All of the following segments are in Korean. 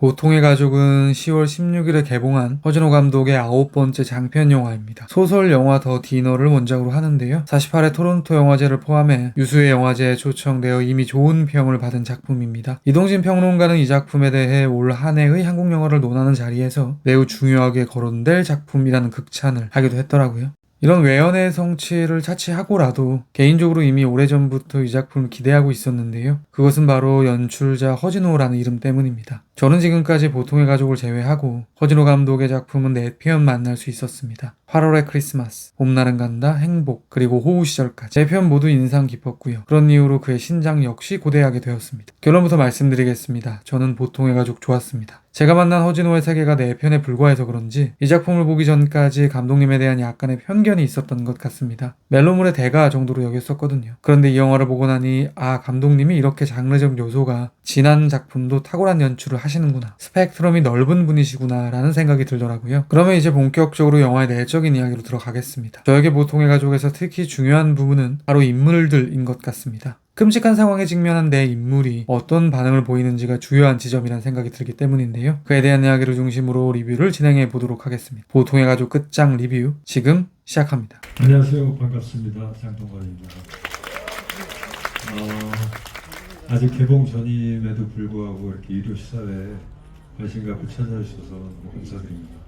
보통의 가족은 10월 16일에 개봉한 허진호 감독의 아홉 번째 장편 영화입니다. 소설 영화 더 디너를 원작으로 하는데요. 48회 토론토 영화제를 포함해 유수의 영화제에 초청되어 이미 좋은 평을 받은 작품입니다. 이동진 평론가는 이 작품에 대해 올 한 해의 한국 영화를 논하는 자리에서 매우 중요하게 거론될 작품이라는 극찬을 하기도 했더라고요. 이런 외연의 성취를 차치하고라도 개인적으로 이미 오래전부터 이 작품을 기대하고 있었는데요. 그것은 바로 연출자 허진호라는 이름 때문입니다. 저는 지금까지 보통의 가족을 제외하고 허진호 감독의 작품은 4편 만날 수 있었습니다. 8월의 크리스마스, 봄날은 간다, 행복, 그리고 호우 시절까지 4편 모두 인상 깊었고요. 그런 이유로 그의 신작 역시 고대하게 되었습니다. 결론부터 말씀드리겠습니다. 저는 보통의 가족 좋았습니다. 제가 만난 허진호의 세계가 4편에 불과해서 그런지 이 작품을 보기 전까지 감독님에 대한 약간의 편견이 있었던 것 같습니다. 멜로물의 대가 정도로 여겼었거든요. 그런데 이 영화를 보고 나니 아 감독님이 이렇게 장르적 요소가 진한 작품도 탁월한 연출을 하시는구나. 스펙트럼이 넓은 분이시구나 라는 생각이 들더라고요. 그러면 이제 본격적으로 영화의 내적인 이야기로 들어가겠습니다. 저에게 보통의 가족에서 특히 중요한 부분은 바로 인물들인 것 같습니다. 끔찍한 상황에 직면한 내 인물이 어떤 반응을 보이는지가 주요한 지점이라는 생각이 들기 때문인데요. 그에 대한 이야기를 중심으로 리뷰를 진행해 보도록 하겠습니다. 보통의 가족 끝장 리뷰 지금 시작합니다. 안녕하세요. 반갑습니다. 장동건입니다. 어, 아직 개봉 전임에도 불구하고 이렇게 유료 시사회에 관심 갖고 찾아주셔서 너무 감사드립니다.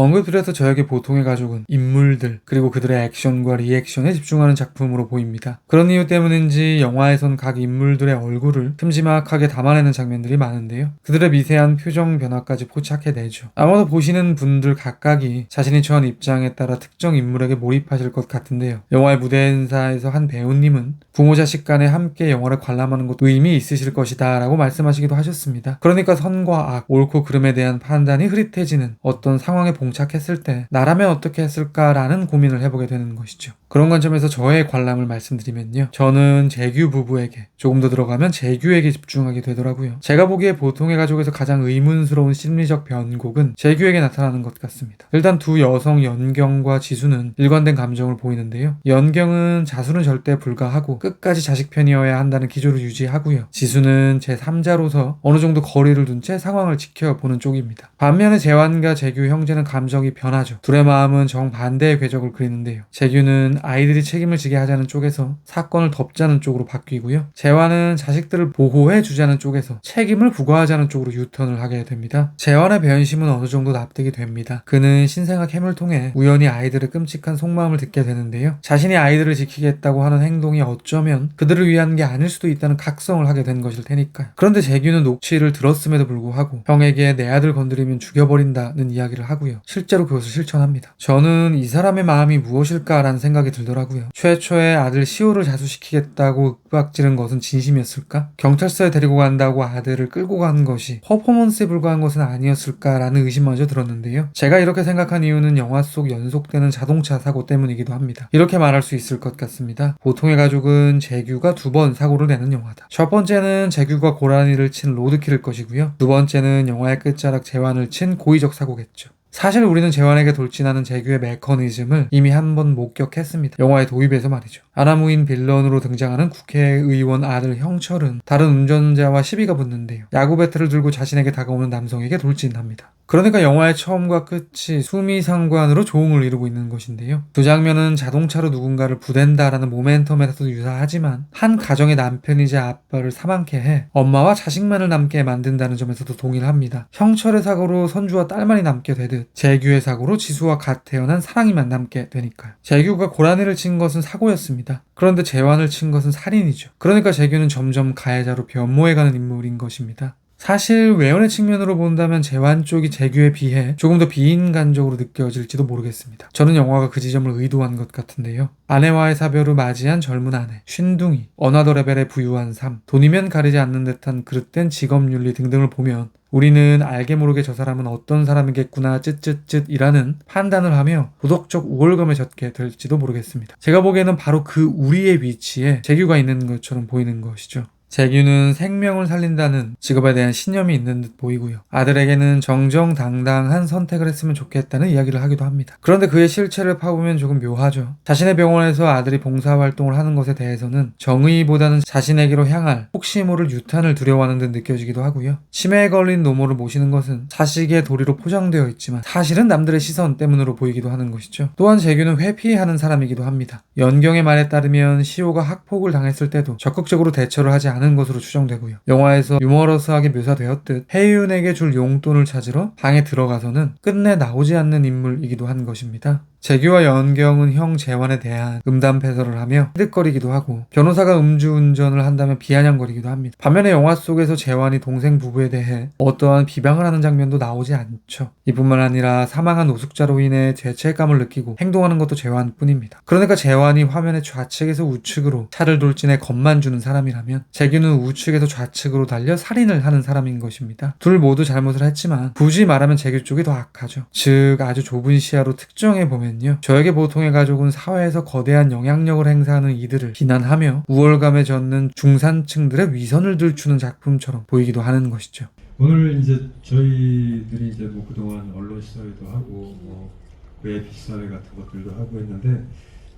언급드려서 저에게 보통의 가족은 인물들 그리고 그들의 액션과 리액션에 집중하는 작품으로 보입니다. 그런 이유 때문인지 영화에선 각 인물들의 얼굴을 큼지막하게 담아내는 장면들이 많은데요. 그들의 미세한 표정 변화까지 포착해내죠. 아마도 보시는 분들 각각이 자신이 처한 입장에 따라 특정 인물에게 몰입하실 것 같은데요. 영화의 무대 행사에서 한 배우님은 부모 자식 간에 함께 영화를 관람하는 것도 의미 있으실 것이다 라고 말씀하시기도 하셨습니다. 그러니까 선과 악, 옳고 그름에 대한 판단이 흐릿해지는 어떤 상황에 봉 착했을 때 나라면 어떻게 했을까라는 고민을 해보게 되는 것이죠. 그런 관점에서 저의 관람을 말씀드리면요. 저는 재규 부부에게 조금 더 들어가면 재규에게 집중하게 되더라고요. 제가 보기에 보통의 가족에서 가장 의문스러운 심리적 변곡은 재규에게 나타나는 것 같습니다. 일단 두 여성 연경과 지수는 일관된 감정을 보이는데요. 연경은 자수는 절대 불가하고 끝까지 자식 편이어야 한다는 기조를 유지하고요. 지수는 제3자로서 어느 정도 거리를 둔 채 상황을 지켜보는 쪽입니다. 반면에 재환과 재규 형제는 감정이 변하죠. 둘의 마음은 정반대의 궤적을 그리는데요. 재규는 아이들이 책임을 지게 하자는 쪽에서 사건을 덮자는 쪽으로 바뀌고요. 재환은 자식들을 보호해 주자는 쪽에서 책임을 부과하자는 쪽으로 유턴을 하게 됩니다. 재환의 변심은 어느 정도 납득이 됩니다. 그는 신생아 캠을 통해 우연히 아이들의 끔찍한 속마음을 듣게 되는데요. 자신이 아이들을 지키겠다고 하는 행동이 어쩌면 그들을 위한 게 아닐 수도 있다는 각성을 하게 된 것일 테니까요. 그런데 재규는 녹취를 들었음에도 불구하고 형에게 내 아들 건드리면 죽여버린다는 이야기를 하고요. 실제로 그것을 실천합니다. 저는 이 사람의 마음이 무엇일까라는 생각이 들더라고요. 최초에 아들 시호를 자수시키겠다고 윽박지른 것은 진심이었을까? 경찰서에 데리고 간다고 아들을 끌고 간 것이 퍼포먼스에 불과한 것은 아니었을까라는 의심마저 들었는데요. 제가 이렇게 생각한 이유는 영화 속 연속되는 자동차 사고 때문이기도 합니다. 이렇게 말할 수 있을 것 같습니다. 보통의 가족은 재규가 두 번 사고를 내는 영화다. 첫 번째는 재규가 고라니를 친 로드킬일 것이고요. 두 번째는 영화의 끝자락 재환을 친 고의적 사고겠죠. 사실 우리는 재환에게 돌진하는 재규의 메커니즘을 이미 한 번 목격했습니다. 영화의 도입에서 말이죠. 아나무인 빌런으로 등장하는 국회의원 아들 형철은 다른 운전자와 시비가 붙는데요. 야구 배트를 들고 자신에게 다가오는 남성에게 돌진합니다. 그러니까 영화의 처음과 끝이 수미상관으로 조응을 이루고 있는 것인데요. 두 장면은 자동차로 누군가를 부댄다라는 모멘텀에서도 유사하지만 한 가정의 남편이자 아빠를 사망케 해 엄마와 자식만을 남게 만든다는 점에서도 동일합니다. 형철의 사고로 선주와 딸만이 남게 되듯 재규의 사고로 지수와 갓 태어난 사랑이만 남게 되니까요. 재규가 고라니를 친 것은 사고였습니다. 그런데 재환을 친 것은 살인이죠. 그러니까 재규는 점점 가해자로 변모해가는 인물인 것입니다. 사실 외연의 측면으로 본다면 재환 쪽이 재규에 비해 조금 더 비인간적으로 느껴질지도 모르겠습니다. 저는 영화가 그 지점을 의도한 것 같은데요. 아내와의 사별을 맞이한 젊은 아내, 쉰둥이, 어나더 레벨의 부유한 삶, 돈이면 가리지 않는 듯한 그릇된 직업윤리 등등을 보면 우리는 알게 모르게 저 사람은 어떤 사람이겠구나 쯧쯧쯧이라는 판단을 하며 도덕적 우월감에 젖게 될지도 모르겠습니다. 제가 보기에는 바로 그 우리의 위치에 재규가 있는 것처럼 보이는 것이죠. 재규는 생명을 살린다는 직업에 대한 신념이 있는 듯 보이고요. 아들에게는 정정당당한 선택을 했으면 좋겠다는 이야기를 하기도 합니다. 그런데 그의 실체를 파보면 조금 묘하죠. 자신의 병원에서 아들이 봉사활동을 하는 것에 대해서는 정의보다는 자신에게로 향할 혹시 모를 유탄을 두려워하는 듯 느껴지기도 하고요. 치매에 걸린 노모를 모시는 것은 자식의 도리로 포장되어 있지만 사실은 남들의 시선 때문으로 보이기도 하는 것이죠. 또한 재규는 회피하는 사람이기도 합니다. 연경의 말에 따르면 시호가 학폭을 당했을 때도 적극적으로 대처를 하지 않은 것으로 추정되고요. 영화에서 유머러스하게 묘사되었듯 해윤에게 줄 용돈을 찾으러 방에 들어가서는 끝내 나오지 않는 인물이기도 한 것입니다. 재규와 연경은 형 재환에 대한 음담 패설을 하며 히득거리기도 하고 변호사가 음주운전을 한다면 비아냥거리기도 합니다. 반면에 영화 속에서 재환이 동생 부부에 대해 어떠한 비방을 하는 장면도 나오지 않죠. 이뿐만 아니라 사망한 노숙자로 인해 죄책감을 느끼고 행동하는 것도 재환뿐입니다. 그러니까 재환이 화면의 좌측에서 우측으로 차를 돌진해 겁만 주는 사람이라면 재규는 우측에서 좌측으로 달려 살인을 하는 사람인 것입니다. 둘 모두 잘못을 했지만 굳이 말하면 재규 쪽이 더 악하죠. 즉 아주 좁은 시야로 특정해 보면 요. 저에게 보통의 가족은 사회에서 거대한 영향력을 행사하는 이들을 비난하며 우월감에 젖는 중산층들의 위선을 들추는 작품처럼 보이기도 하는 것이죠. 오늘 이제 저희들이 이제 뭐 그동안 언론 시사회도 하고 뭐 외 비사회 같은 것들도 하고 했는데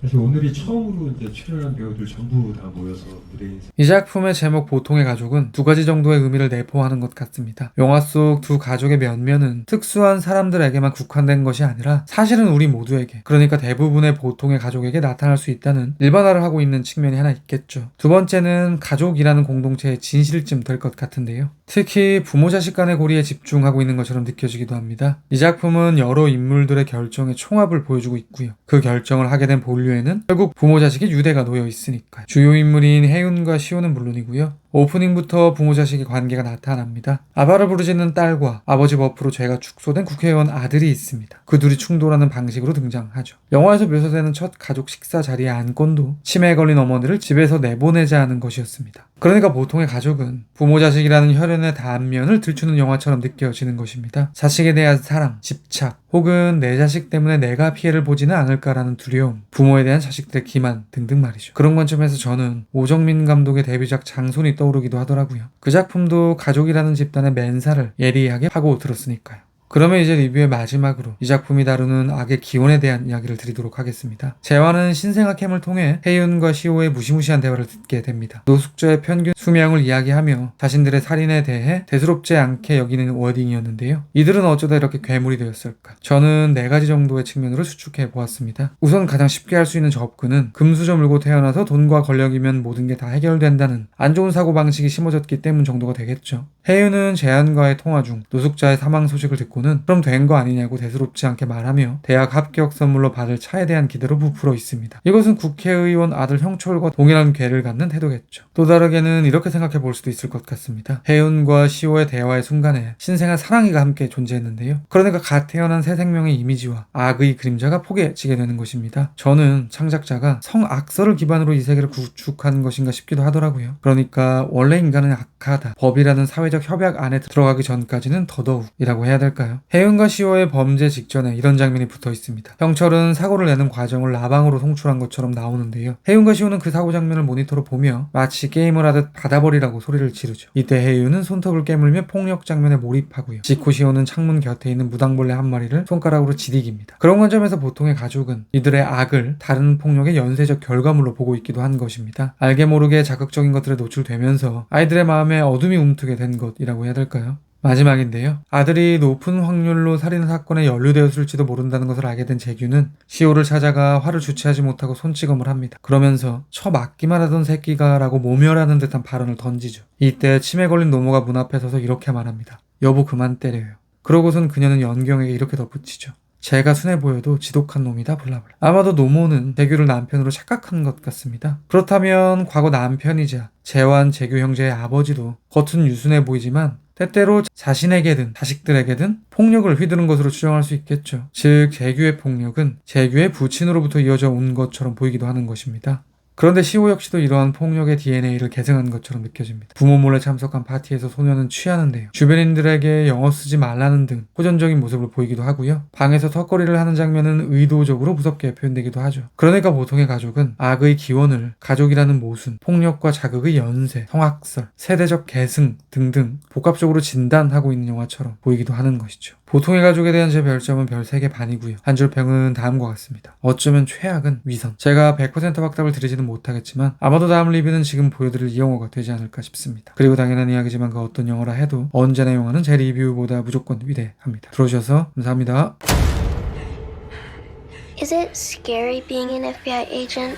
사실 오늘이 처음으로 이제 출연한 배우들 전부 다 모여서 무대 인사 이 작품의 제목 보통의 가족은 두 가지 정도의 의미를 내포하는 것 같습니다. 영화 속 두 가족의 면면은 특수한 사람들에게만 국한된 것이 아니라 사실은 우리 모두에게 그러니까 대부분의 보통의 가족에게 나타날 수 있다는 일반화를 하고 있는 측면이 하나 있겠죠. 두 번째는 가족이라는 공동체의 진실쯤 될 것 같은데요. 특히 부모 자식 간의 고리에 집중하고 있는 것처럼 느껴지기도 합니다. 이 작품은 여러 인물들의 결정의 총합을 보여주고 있고요. 그 결정을 하게 된 본류 에는 결국 부모 자식의 유대가 놓여 있으니까요. 주요 인물인 혜윤과 시호는 물론이고요. 오프닝부터 부모 자식의 관계가 나타납니다. 아바를 부르짖는 딸과 아버지 버프로 죄가 축소된 국회의원 아들이 있습니다. 그 둘이 충돌하는 방식으로 등장하죠. 영화에서 묘사되는 첫 가족 식사 자리의 안건도 치매에 걸린 어머니를 집에서 내보내자는 것이었습니다. 그러니까 보통의 가족은 부모 자식이라는 혈연의 단면을 들추는 영화처럼 느껴지는 것입니다. 자식에 대한 사랑, 집착, 혹은 내 자식 때문에 내가 피해를 보지는 않을까라는 두려움, 부모에 대한 자식들의 기만 등등 말이죠. 그런 관점에서 저는 오정민 감독의 데뷔작 장손이 떠오르기도 하더라고요. 그 작품도 가족이라는 집단의 맨살을 예리하게 하고 들었으니까요. 그러면 이제 리뷰의 마지막으로 이 작품이 다루는 악의 기원에 대한 이야기를 드리도록 하겠습니다. 재환은 신생아 캠을 통해 혜윤과 시호의 무시무시한 대화를 듣게 됩니다. 노숙자의 편균 수명을 이야기하며 자신들의 살인에 대해 대수롭지 않게 여기는 워딩이었는데요. 이들은 어쩌다 이렇게 괴물이 되었을까? 저는 네 가지 정도의 측면으로 수축해 보았습니다. 우선 가장 쉽게 할 수 있는 접근은 금수저 물고 태어나서 돈과 권력이면 모든 게 다 해결된다는 안 좋은 사고 방식이 심어졌기 때문 정도가 되겠죠. 혜윤은 재한과의 통화 중 노숙자의 사망 소식을 듣고 는 그럼 된 거 아니냐고 대수롭지 않게 말하며 대학 합격 선물로 받을 차에 대한 기대로 부풀어 있습니다. 이것은 국회의원 아들 형철과 동일한 괴를 갖는 태도겠죠. 또 다르게는 이렇게 생각해 볼 수도 있을 것 같습니다. 혜윤과 시호의 대화의 순간에 신생아 사랑이가 함께 존재했는데요. 그러니까 갓 태어난 새 생명의 이미지와 악의 그림자가 포개지게 되는 것입니다. 저는 창작자가 성악설을 기반으로 이 세계를 구축한 것인가 싶기도 하더라고요. 그러니까 원래 인간은 악하다. 법이라는 사회적 협약 안에 들어가기 전까지는 더더욱이라고 해야 될까요? 혜윤과 시호의 범죄 직전에 이런 장면이 붙어 있습니다. 형철은 사고를 내는 과정을 라방으로 송출한 것처럼 나오는데요. 혜윤과 시호는 그 사고 장면을 모니터로 보며 마치 게임을 하듯 받아버리라고 소리를 지르죠. 이때 혜윤은 손톱을 깨물며 폭력 장면에 몰입하고요. 지코 시호는 창문 곁에 있는 무당벌레 한 마리를 손가락으로 지디깁니다. 그런 관점에서 보통의 가족은 이들의 악을 다른 폭력의 연쇄적 결과물로 보고 있기도 한 것입니다. 알게 모르게 자극적인 것들에 노출되면서 아이들의 마음에 어둠이 움트게 된 것이라고 해야 될까요? 마지막인데요. 아들이 높은 확률로 살인 사건에 연루되었을지도 모른다는 것을 알게 된 재규는 시호를 찾아가 화를 주체하지 못하고 손찌검을 합니다. 그러면서 쳐맞기만 하던 새끼가라고 모멸하는 듯한 발언을 던지죠. 이때 치매 걸린 노모가 문 앞에 서서 이렇게 말합니다. 여보 그만 때려요. 그러고선 그녀는 연경에게 이렇게 덧붙이죠. 제가 순해 보여도 지독한 놈이다 블라블라. 아마도 노모는 재규를 남편으로 착각한 것 같습니다. 그렇다면 과거 남편이자 재환 재규 형제의 아버지도 겉은 유순해 보이지만 때때로 자신에게든 자식들에게든 폭력을 휘두른 것으로 추정할 수 있겠죠. 즉 재규의 폭력은 재규의 부친으로부터 이어져 온 것처럼 보이기도 하는 것입니다. 그런데 시호 역시도 이러한 폭력의 DNA를 계승한 것처럼 느껴집니다. 부모 몰래 참석한 파티에서 소녀는 취하는데요. 주변인들에게 영어 쓰지 말라는 등 호전적인 모습을 보이기도 하고요. 방에서 턱걸이를 하는 장면은 의도적으로 무섭게 표현되기도 하죠. 그러니까 보통의 가족은 악의 기원을 가족이라는 모순, 폭력과 자극의 연쇄, 성악설, 세대적 계승 등등 복합적으로 진단하고 있는 영화처럼 보이기도 하는 것이죠. 보통의 가족에 대한 제 별점은 별 3개 반이고요. 한 줄 평은 다음과 같습니다. 어쩌면 최악은 위선. 제가 100% 확답을 드리 지는 못하겠지만 아마도 다음 리뷰는 지금 보여드릴 이 영화가 되지 않을까 싶습니다. 그리고 당연한 이야기지만 그 어떤 영화라 해도 언제나 영화는 제 리뷰보다 무조건 위대합니다. 들어주셔서 감사합니다. Is it scary being an FBI agent?